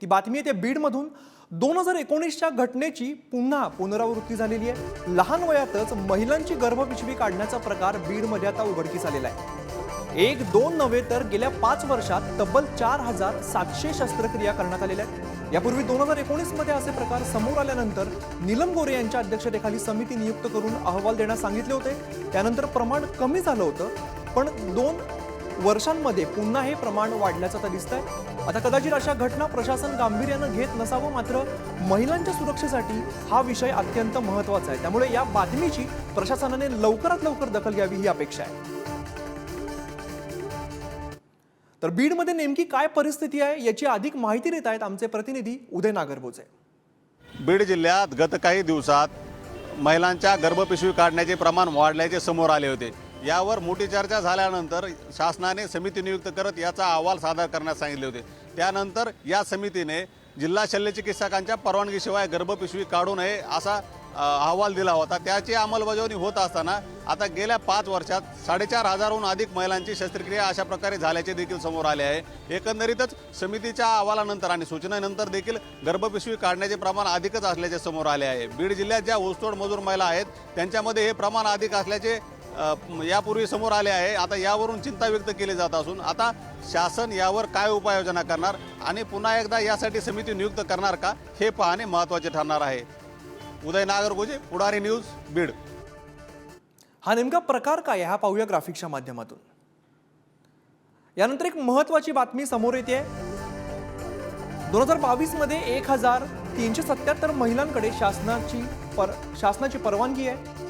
ती बातमी येते बीडमधून. दोन हजार एकोणीसच्या घटनेची पुन्हा पुनरावृत्ती झालेली आहे. लहान वयातच महिलांची गर्भपिशवी काढण्याचा प्रकार बीडमध्ये आता उघडकीस आलेला आहे. एक दोन नव्हे तर गेल्या पाच वर्षात तब्बल चार हजार सातशे शस्त्रक्रिया करण्यात आलेल्या आहेत. यापूर्वी दोन हजार एकोणीसमध्ये असे प्रकार समोर आल्यानंतर नीलम गोरे यांच्या अध्यक्षतेखाली समिती नियुक्त करून अहवाल देण्यास सांगितले होते. त्यानंतर प्रमाण कमी झालं होतं पण दोन वर्षांमध्ये पुन्हा हे प्रमाण वाढल्याचं तर दिसतंय. आता कदाचित अशा घटना प्रशासन गांभीर्यानं घेत नसावं मात्र महिलांच्या सुरक्षेसाठी हा विषय अत्यंत महत्त्वाचा आहे. त्यामुळे या बातमीची प्रशासनाने लवकरात लवकर दखल घ्यावी ही अपेक्षा आहे. तर बीडमध्ये नेमकी काय परिस्थिती आहे याची अधिक माहिती देत आहेत आमचे प्रतिनिधी उदय नागरबोचे बीड जिल्ह्यात गत काही दिवसात महिलांच्या गर्भपिशवी काढण्याचे प्रमाण वाढल्याचे समोर आले होते. यावर मोठी चर्चा झाल्यानंतर शासनाने समिती नियुक्त करत याचा अहवाल सादर करण्यास सांगितले होते. त्यानंतर या समितीने जिल्हा शल्यचिकित्सकांच्या परवानगीशिवाय गर्भपिशवी काढू नये असा अहवाल दिला होता. त्याची अंमलबजावणी होत असताना आता गेल्या पाच वर्षात साडेचार हजारहून अधिक महिलांची शस्त्रक्रिया अशा प्रकारे झाल्याचे देखील समोर आले आहे. एकंदरीतच समितीच्या अहवालानंतर आणि सूचनेनंतर देखील गर्भपिशवी काढण्याचे प्रमाण अधिकच असल्याचे समोर आले आहे. बीड जिल्ह्यात ज्या ऊसतोड मजूर महिला आहेत त्यांच्यामध्ये हे प्रमाण अधिक असल्याचे यापूर्वी समोर आले आहे. आता यावरून चिंता व्यक्त केली जात असून आता शासन यावर काय उपाययोजना करणार आणि पुन्हा एकदा यासाठी समिती नियुक्त करणार का हे पाहणे महत्त्वाचे ठरणार आहे. उदय नागरगोजे पुढारी न्यूज बीड. हा नेमका प्रकार काय आहे हा पाहूया ग्राफिक्सच्या माध्यमातून. यानंतर एक महत्वाची बातमी समोर येते. दोन हजार बावीसमध्ये एक हजार तीनशे सत्याहत्तर महिलांकडे शासनाची पर शासनाची परवानगी आहे.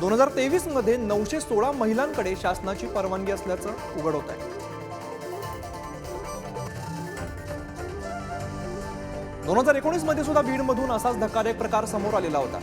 दोन हजार तेवीसमध्ये नऊशे सोळा महिलांकडे शासनाची परवानगी असल्याचं उघड होत आहे. दोन हजार एकोणीसमध्ये सुद्धा बीडमधून असाच धक्कादायक प्रकार समोर आलेला होता.